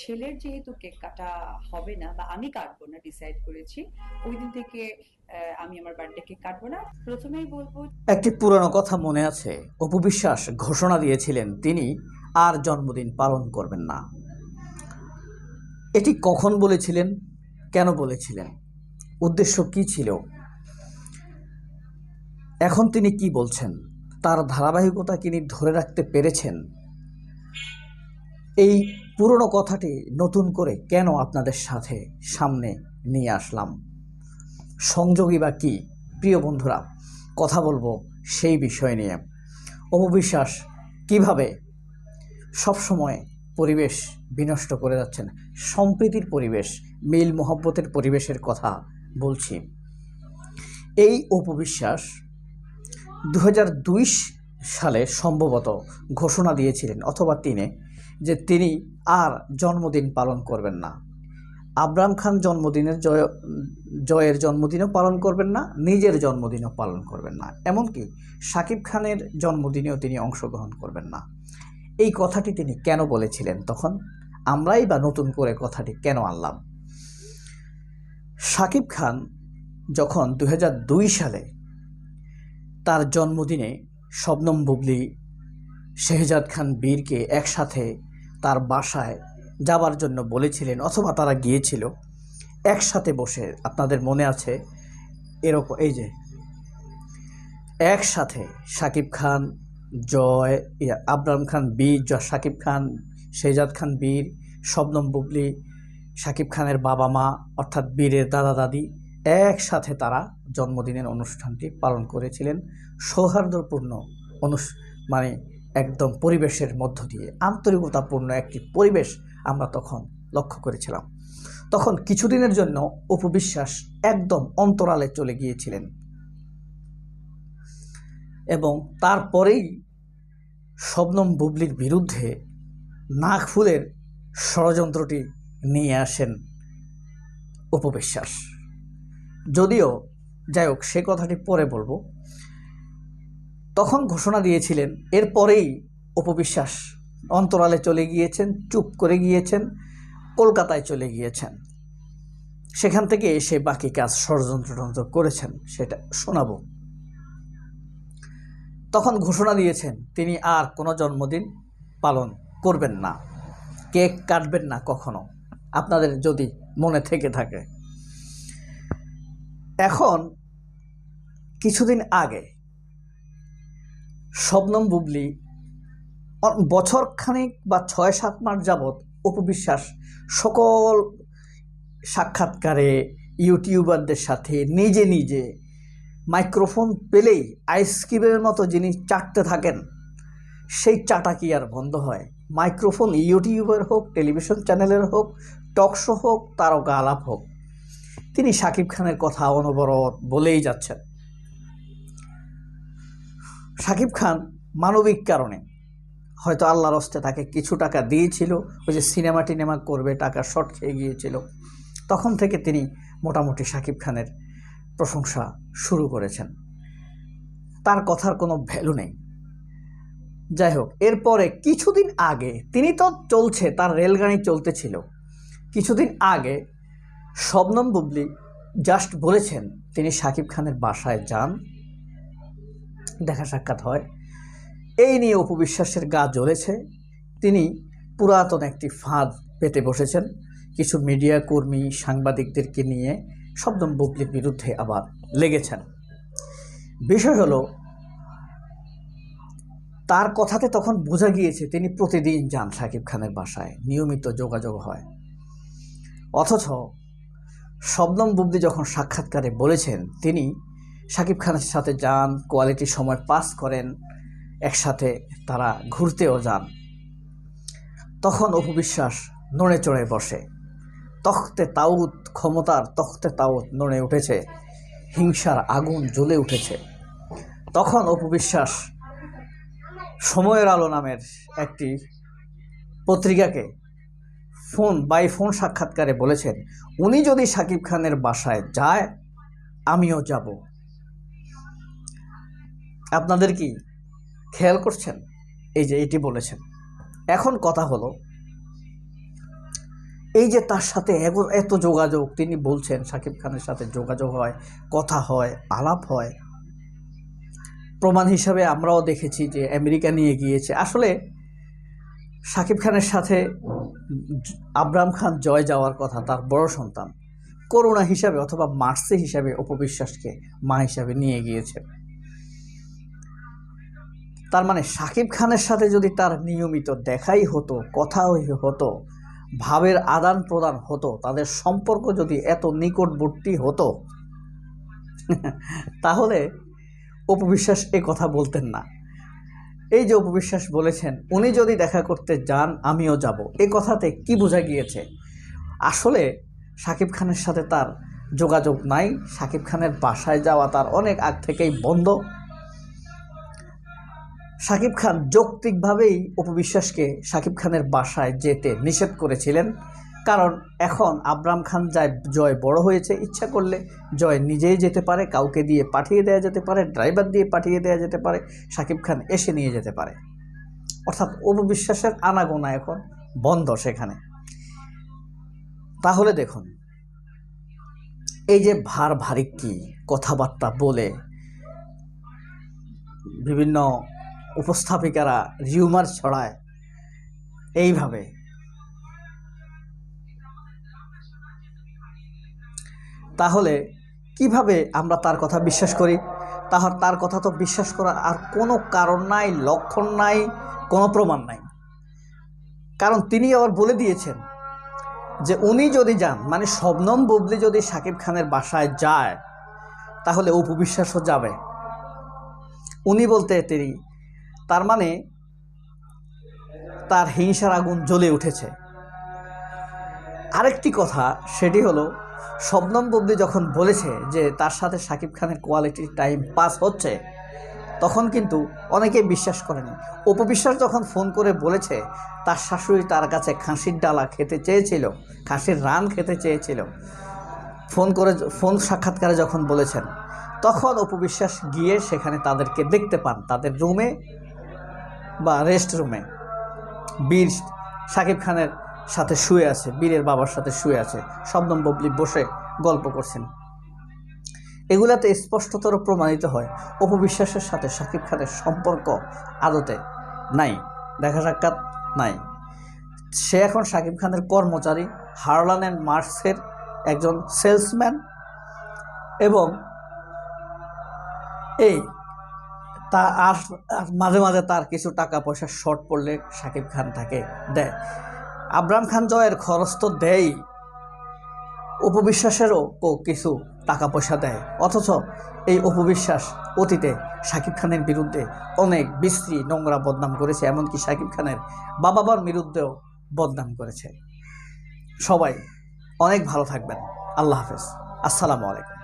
ছেলের যেহেতু কেক কাটা হবে না বা আমি কাটবো না ডিসাইড করেছি ওই দিন থেকে আমি আমার বার্থডে কেক কাটবো না। প্রথমেই বলব একটি পুরানো কথা মনে আছে, অপু বিশ্বাস ঘোষণা দিয়েছিলেন তিনি, আর জন্মদিন পালন করবেন না। এটি কখন বলেছিলেন, কেন বলেছিলেন, উদ্দেশ্য কি ছিল? এখন তিনি কি বলছেন, তার ধারাবাহিকতা তিনি ধরে রাখতে পেরেছেন? এই পুরনো কথাটি নতুন করে কেন আপনাদের সাথে সামনে নিয়ে আসলাম? সংযোগী বা কি? প্রিয় বন্ধুরা, কথা বলব সেই বিষয় নিয়ে। অপবিশ্বাস কীভাবে সবসময় পরিবেশ বিনষ্ট করে যাচ্ছেন? সম্প্রীতির পরিবেশ, মিল মোহব্বতের পরিবেশের কথা বলছি। এই অপবিশ্বাস দু সালে সম্ভবত ঘোষণা দিয়েছিলেন, অথবা তিনি যে তিনি আর জন্মদিন পালন করবেন না। আবরাম খান জন্মদিনের জয়, জয়ের জন্মদিনও পালন করবেন না, নিজের জন্মদিনও পালন করবেন না। এমনকি সাকিব খানের জন্মদিনেও তিনি অংশগ্রহণ করবেন না। এই কথাটি তিনি কেন বলেছিলেন তখন? আমরাই বা নতুন করে কথাটি কেন আনলাম? সাকিব খান যখন দু হাজার দুই সালে তার জন্মদিনে শবনম বুবলি, শেহজাদ খান বীরকে একসাথে তার বাসায় যাবার জন্য বলেছিলেন অথবা তারা গিয়েছিল। একসাথে বসে আপনাদের মনে আছে এরকম, এই যে। একসাথে সাকিব খান, জয় আবরাম খান, বীর জ- সাকিব খান শেহজাদ খান, বীর, শবনম বুবলি, সাকিব খানের বাবা মা, অর্থাৎ বীরের দাদা দাদি, একসাথে তারা জন্মদিনের অনুষ্ঠানটি পালন করেছিলেন। সৌহার্দ্যপূর্ণ অনুষ মানে একদম পরিবেশের মধ্য দিয়ে, আন্তরিকতাপূর্ণ একটি পরিবেশ আমরা তখন লক্ষ্য করেছিলাম। তখন কিছুদিনের জন্য উপবিশ্বাস একদম অন্তরালে চলে গিয়েছিলেন। এবং তারপরেই শবনম বুবলির বিরুদ্ধে নাক ফুলের ষড়যন্ত্রটি নিয়ে আসেন উপবিশ্বাস যদিও, যাই হোক, সে কথাটি পরে বলব। তখন ঘোষণা দিয়েছিলেন, এরপরেই উপবিশ্বাস অন্তরালে চলে গিয়েছেন, চুপ করে গিয়েছেন, কলকাতায় চলে গিয়েছেন। সেখান থেকে এসে বাকি কাজ ষড়যন্ত্রতন্ত্র করেছেন, সেটা শোনাবো। তখন ঘোষণা দিয়েছেন, তিনি আর কোনো জন্মদিন পালন করবেন না, কেক কাটবেন না কখনো, আপনাদের যদি মনে থেকে থাকে। এখন, কিছুদিন আগে শবনম বুবলি অ- বছরখানেক বা ছয় সাত মাস যাবৎ উপবিশ্বাস সকল সাক্ষাৎকারে ইউটিউবারদের সাথে নিজে নিজে মাইক্রোফোন পেলেই আইসক্রিমের মতো জিনিস চাটতে থাকেন, সেই চাটা কি আর বন্ধ হয়? মাইক্রোফোন ইউটিউবের হোক, টেলিভিশন চ্যানেলের হোক, টক শো হোক, তারকা আলাপ হোক, তিনি শাকিব খানের কথা অনবরত বলেই যাচ্ছেন। শাকিব খান মানবিক কারণে হয়তো আল্লাহর হস্তে তাকে কিছু টাকা দিয়েছিল, ওই যে সিনেমা টিনেমা করবে, টাকা শর্ট খেয়ে গিয়েছিল। তখন থেকে তিনি মোটামুটি শাকিব খানের প্রশংসা শুরু করেছেন। তার কথার কোনো ভ্যালু নেই। যাই হোক, এরপরে কিছুদিন আগে তিনি তো চলছে, তার রেলগাড়ি চলতেছিল। কিছুদিন আগে শবনম বুবলি জাস্ট বলেছেন, তিনি শাকিব খানের বাসায় যান। দেখা সাক্ষাৎ হয়। এই নিয়ে উপবিশ্বাসের গা জ্বলেছে। তিনি পুরাতন একটি ফাঁদ পেতে বসেছেন। কিছু মিডিয়া কর্মী, সাংবাদিকদেরকে নিয়ে শব্দম বুবলির বিরুদ্ধে আবার লেগেছেন। বিষয় হলো, তার কথাতে তখন বোঝা গিয়েছে তিনি প্রতিদিন যান শাকিব খানের বাসায়, নিয়মিত যোগাযোগ হয়। অথচ শবনম বুবলি যখন সাক্ষাৎকারে বলেছেন, তিনি শাকিব খানের সাথে যান কোয়ালিটি সময় পাস করেন, একসাথে তারা ঘুরতেও যান। তখন অপবিশ্বাস নড়ে চড়ে বসে। তখতে তাউত ক্ষমতার, তখতে তাউত নড়ে উঠেছে। হিংসার আগুন জ্বলে উঠেছে। তখন অপবিশ্বাস সময়ের আলো নামের একটি পত্রিকাকে ফোন বাই ফোন সাক্ষাৎকারে বলেছেন, উনি যদি শাকিব খানের বাসায় যায়, আমিও যাব। আপনাদের কি খেয়াল করছেন? এই যে এটি বলেছেন। এখন কথা হলো, এই যে তার সাথে এত যোগাযোগ, তিনি বলছেন শাকিব খানের সাথে যোগাযোগ হয়, কথা হয়, আলাপ হয়। প্রমাণ হিসাবে আমরাও দেখেছি যে আমেরিকা নিয়ে গিয়েছে। আসলে শাকিব খানের সাথে আবরাম খান জয় যাওয়ার কথা তার বড় সন্তান, করুণা হিসাবে অথবা মার্সি হিসাবে অপবিশ্বাসকে মা হিসাবে নিয়ে গিয়েছে। তার মানে শাকিব খানের সাথে যদি তার নিয়মিত দেখাই হতো কথা হতো, ভাবের আদান প্রদান হতো, তাদের সম্পর্ক যদি এত নিকটবর্তী হতো, তাহলে অপবিশ্বাস এ কথা বলতেন না। এই যে অপবিশ্বাস বলেছেন, উনি যদি দেখা করতে যান, আমিও যাব। এ কথাতে কি বোঝা গিয়েছে? আসলে শাকিব খানের সাথে তার যোগাযোগ নাই শাকিব খানের বাসায় যাওয়া তার অনেক আগ থেকেই বন্ধ। শাকিব খান যৌক্তিকভাবেই অপবিশ্বাসকে শাকিব খানের বাসায় যেতে নিষেধ করেছিলেন। কারণ এখন আবরাম খান যায়, জয় বড় হয়েছে, ইচ্ছা করলে জয় নিজেই যেতে পারে, কাউকে দিয়ে পাঠিয়ে দেওয়া যেতে পারে, ড্রাইভার দিয়ে পাঠিয়ে দেওয়া যেতে পারে, শাকিব খান এসে নিয়ে যেতে পারে। অর্থাৎ অপবিশ্বাসের আনাগোনা এখন বন্ধ সেখানে। তাহলে দেখুন, এই যে ভার ভারিক কি কথাবার্তা বলে বিভিন্ন উপস্থাপিকারা রিউমার ছড়ায়। এইভাবে। তাহলে কীভাবে আমরা তার কথা বিশ্বাস করি? তাহার, তার কথা তো বিশ্বাস করার আর কোনো কারণ নাই, লক্ষণ নাই, কোনো প্রমাণ নাই। কারণ তিনি আবার বলে দিয়েছেন যে উনি যদি যান মানে শবনম বুবলি যদি সাকিব খানের বাসায় যায়, তাহলে উপবিশ্বাসও যাবে। উনি বলতে তিনি তার মানে তার হিংসার আগুন জ্বলে উঠেছে। আরেকটি কথা, সেটি হলো, শবনম বুবলি যখন বলেছে যে তার সাথে শাকিব খানের কোয়ালিটি টাইম পাস হচ্ছে, তখন কিন্তু অনেকেই বিশ্বাস করেনি। উপবিশ্বাস যখন ফোন করে বলেছে, তার শাশুড়ি তার কাছে খাসির ডালা খেতে চেয়েছিল, খাসির রান খেতে চেয়েছিল, ফোন করে ফোন সাক্ষাৎকারে যখন বলেছেন, তখন উপবিশ্বাস গিয়ে সেখানে তাদেরকে দেখতে পান। তাদের রুমে বা রেস্ট রুমে বীর সাকিব খানের সাথে শুয়ে আছে, বীরের বাবার সাথে শুয়ে আছে, শবনম ববলি বসে গল্প করছেন। এগুলাতে স্পষ্টতর প্রমাণিত হয় অপবিশ্বাসের সাথে সাকিব খানের সম্পর্ক আদতে নাই, দেখা সাক্ষাৎ নাই। সে এখন সাকিব খানের কর্মচারী, হারলান অ্যান্ড মার্কসের একজন সেলসম্যান এবং এই তা আর মাঝে মাঝে তার কিছু টাকা পয়সা শর্ট পড়লে সাকিব খান তাকে দেয়। আবরাম খান জয়ের খরচ তো দেয় উপবিশ্বাসেরও ও কিছু টাকা পয়সা দেয়। অথচ এই উপবিশ্বাস অতীতে সাকিব খানের বিরুদ্ধে অনেক বিশ্রী নোংরা বদনাম করেছে, এমনকি সাকিব খানের বাবা মার বিরুদ্ধেও বদনাম করেছে। সবাই অনেক ভালো থাকবেন। আল্লাহ হাফেজ। আসসালামু আলাইকুম।